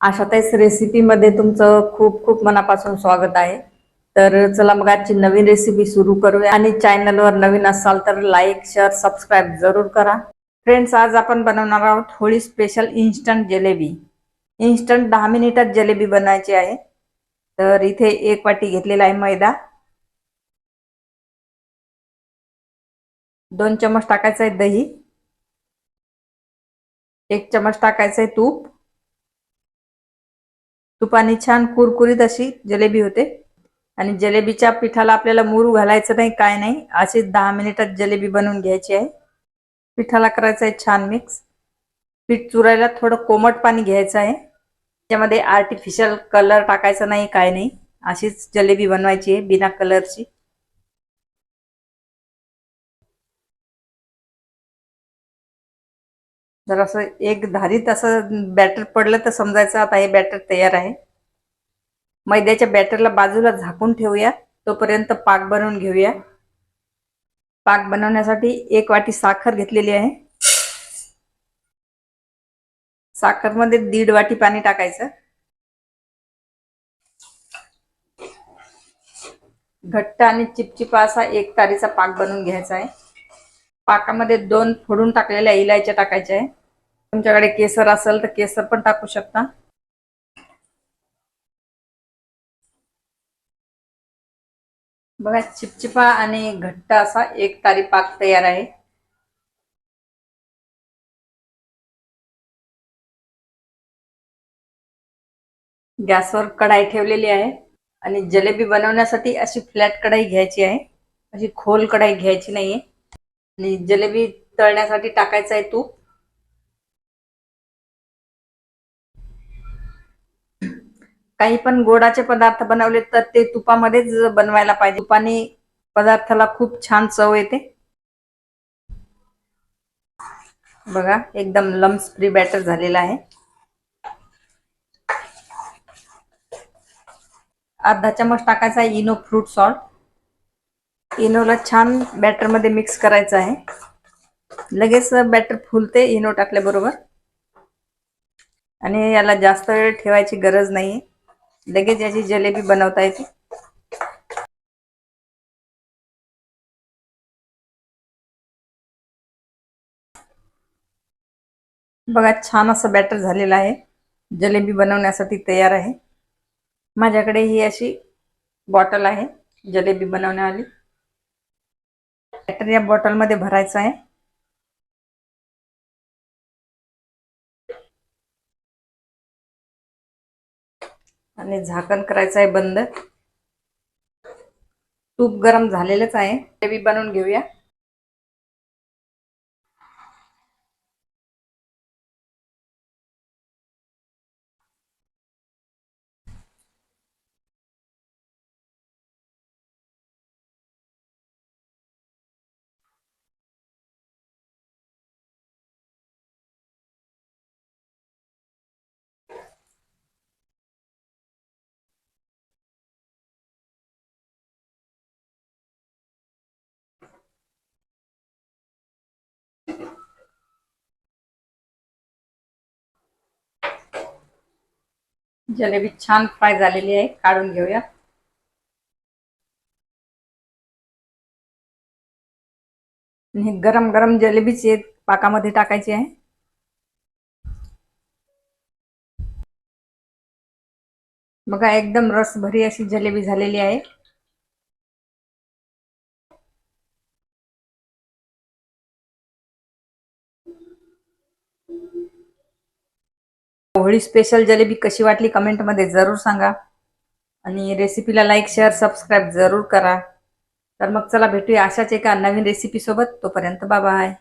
आशाताईच रेसिपीमध्ये तुमचं खूप खूप मनापासून स्वागत आहे. तर चला मग आजची नवीन रेसिपी सुरू करूया. आणि चॅनलवर नवीन असाल तर लाईक शेअर सबस्क्राईब जरूर करा. फ्रेंड्स आज आपण बनवणार आहोत Holi special instant jalebi instant दहा मिनिटात जलेबी बनवायची आहे. तर इथे एक वाटी घेतलेला आहे मैदा. दोन चमच टाकायचं आहे दही. एक चमच टाकायचं आहे तूप. तुपाने छान कुरकुरीत अशी जलेबी होते. आणि जलेबीच्या पिठाला आपल्याला मूर घालायचं नाही काय नाही. अशी दहा मिनिटात जलेबी बनवून घ्यायची आहे. पिठाला करायचं आहे छान मिक्स पीठ चुरायला थोडं कोमट पाणी घ्यायचं आहे. त्यामध्ये आर्टिफिशियल कलर टाकायचा नाही काय नाही. अशीच जलेबी बनवायची आहे बिना कलरची जर असं एक धारीत असं बॅटर पडलं तर समजायचं आता हे बॅटर तयार आहे. मैद्याच्या बॅटरला बाजूला झाकून ठेवूया तोपर्यंत पाक बनवून घेऊया. पाक बनवण्यासाठी एक वाटी साखर घेतलेली आहे. साखरमध्ये दीड वाटी पाणी टाकायचं. घट्ट आणि चिपचिपा असा एक तारीचा पाक बनवून घ्यायचा आहे. पाकामध्ये दोन फोडून टाकलेल्या इलायच्या टाकायच्या आहे. तुमच्याकडे केसर असेल तर केसर पण टाकू शकता. बघा चिपचिपा आणि घट्ट असा एक तारी पाक तयार आहे. गॅसवर कढाई ठेवलेली आहे आणि जलेबी बनवण्यासाठी अशी फ्लॅट कढाई घ्यायची आहे. अशी खोल कढाई घ्यायची नाहीये. आणि जलेबी तळण्यासाठी टाकायचं आहे तूप. काही पण गोडाचे पदार्थ बनवले तर ते तुपामध्येच बनवायला पाहिजे. तुपाने पदार्थाला खूप छान चव येते. बघा एकदम लम्स फ्री बॅटर झालेला आहे. अर्धा चमच टाकायचा आहे इनो फ्रूट सॉल्ट. इनोला छान बॅटरमध्ये मिक्स करायचं आहे. लगेच बॅटर फुलते इनो टाकल्याबरोबर. आणि याला जास्त वेळ ठेवायची गरज नाही लगेच याची जलेबी बनवता येते. बघा छान असं बॅटर झालेलं आहे. जलेबी बनवण्यासाठी तयार आहे. माझ्याकडे ही अशी बॉटल आहे जलेबी बनवण्यावाली. बॅटर या बॉटलमध्ये भरायचं आहे. आणि झाकण करायचं आहे बंद. तूप गरम झालेलंच आहे. ग्रेव्ही बनवून घेऊया. जलेबी छान फ्राय झालेली आहे काढून घेऊया. हे गरम गरम जलेबीची पाकामध्ये टाकायची आहे. बघा एकदम रसभरी अशी जलेबी झालेली आहे. होळी स्पेशल जलेबी कशी वाटली कमेंटमध्ये जरूर सांगा. आणि रेसिपीला लाईक शेअर सबस्क्राईब जरूर करा. तर मग चला भेटूया अशाच एका नवीन रेसिपीसोबत तोपर्यंत बाय